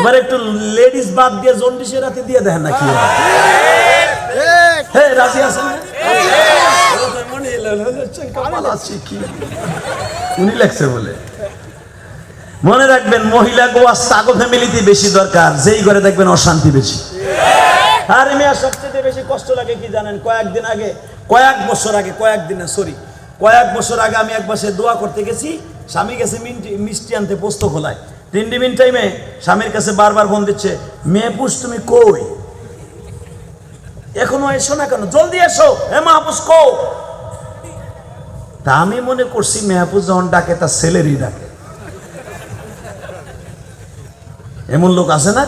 এবার একটু লেডিস বাদ দিয়ে জন্ডিসের রাতে দিয়ে দেখেন না কি হয়। রাজি আছেন? উনি লেখছে বলে। মনে রাখবেন মহিলা গোয়া সাগো ফ্যামিলিতে বেশি দরকার যেই ঘরে দেখবেন অশান্তি বেশি। আর মেয়া সবচেয়ে বেশি কষ্ট লাগে কি জানেন? কয়েকদিন আগে কয়েক বছর আগে কয়েকদিনে সরি কয়েক বছর আগে আমি এক বছর দোয়া করতে গেছি স্বামী গেছে মিষ্টি আনতে পোস্ত খোলায়। তিনটি মিন টাইমে স্বামীর কাছে বারবার ফোন দিচ্ছে, মেয়ে পুষ, তুমি কই? এখনও এসো না কেন? জলদি এসো। হে মাহপুস কো তা আমি মনে করছি মেহপুজ যখন ডাকে, তার ছেলেরই ডাকে। এমন লোক আছে না?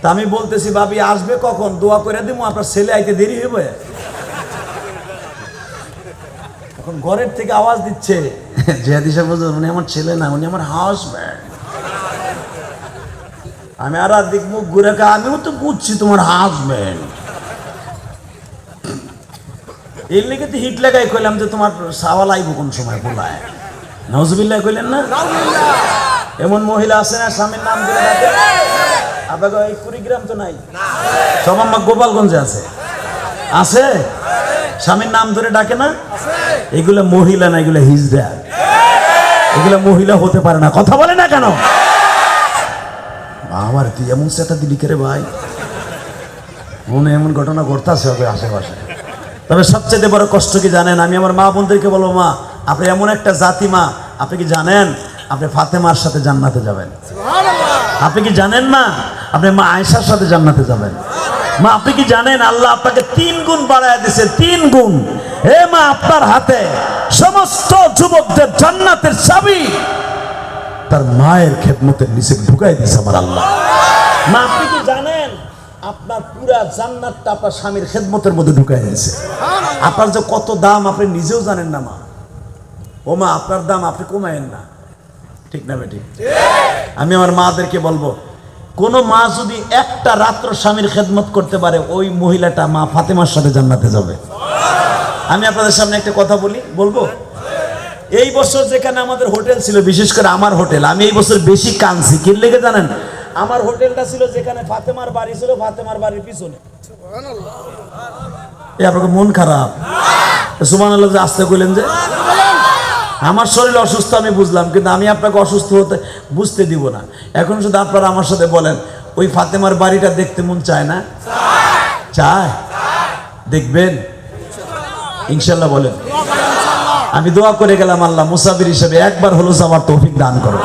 তা আমি বলতেছি, ভাবি, আসবে কখন? দোয়া করে দিব আপনার ছেলে আইতে দেরি হইবে? এখন ঘরের থেকে আওয়াজ দিচ্ছে, জেহাদি সাহেব উনি আমার ছেলে না, উনি আমার হাজব্যান্ড আমি আর দিক মুখ ঘুরে আমিও তো বুঝছি তোমার হাজব্যান্ড এর লেগে তো হিট লাগাই কইলাম যে তোমার সাওয়াল আইব কোন সময় বলায় নজবিল্লাহ কইলেন না? এমন মহিলা আছে না স্বামীর নাম ধরে ডাকে। আপনাকে এই কুড়িগ্রাম তো নাই। সব আমার গোপালগঞ্জে আছে। আছে? স্বামীর নাম ধরে ডাকে না? এগুলো মহিলা না এগুলো হিজড়া। এগুলো মহিলা হতে পারে না। কথা বলে না কেন? আমার তুই এমন সেটা দিলি কে রে ভাই? মনে এমন ঘটনা ঘটতেছে হবে আশেপাশে। তবে সবচেয়ে বড় কষ্ট কি জানেন? আমি আমার মা বোনদেরকে বলব মা আপনি এমন একটা জাতি মা আপনি কি জানেন? আপনি ফাতেমার সাথে জান্নাতে যাবেন। আপনি কি জানেন মা? আপনি মা আয়েশার সাথে জান্নাতে যাবেন। মা আপনি কি জানেন? আল্লাহ আপনাকে তিন গুণ বাড়ায় দিছে তিন গুণ। হে মা আপনার হাতে সমস্ত যুবকদের জান্নাতের চাবি তার মায়ের খেদমতের নিচে ঢুকাই দিছে আমার আল্লাহ। মা আপনি কি জানেন? আপনার পুরা জান্নাতটা আপনার স্বামীর খেদমতের মধ্যে ঢুকাই দিয়েছে। আপনার যে কত দাম আপনি নিজেও জানেন না মা। ও মা আপনার দাম আপনি কমায়েন না। ঠিক না বেটি? আমি আমার মাদেরকে বলব কোন মা যদি একটা রাত্র স্বামীর খেদমত করতে পারে ওই মহিলাটা মা ফাতেমার সাথে জান্নাতে যাবে। আমি আপনাদের সামনে একটা কথা বলি বলব? এই বছর যেখানে আমাদের হোটেল ছিল, বিশেষ করে আমার হোটেল, আমি এই বছর বেশি কাঁদছি। কি লেগে জানেন? আমার হোটেলটা ছিল যেখানে ফাতেমার বাড়ি ছিল, ফাতেমার বাড়ির পিছনে। আপনাকে মন খারাপ? সুমান আল্লাহ যে আসতে কইলেন যে। আমার শরীর অসুস্থ, আমি বুঝলাম, কিন্তু আমি আপনাকে অসুস্থ হতে বুঝতে দিব না। এখন শুধু আপনারা আমার সাথে বলেন, ওই ফাতেমার বাড়িটা দেখতে মন চায় না? চায়? দেখবেন? ইনশাল্লাহ বলেন। আমি দোয়া করে গেলাম আল্লাহ মুসাফির হিসেবে একবার হলো আমার তৌফিক দান করো।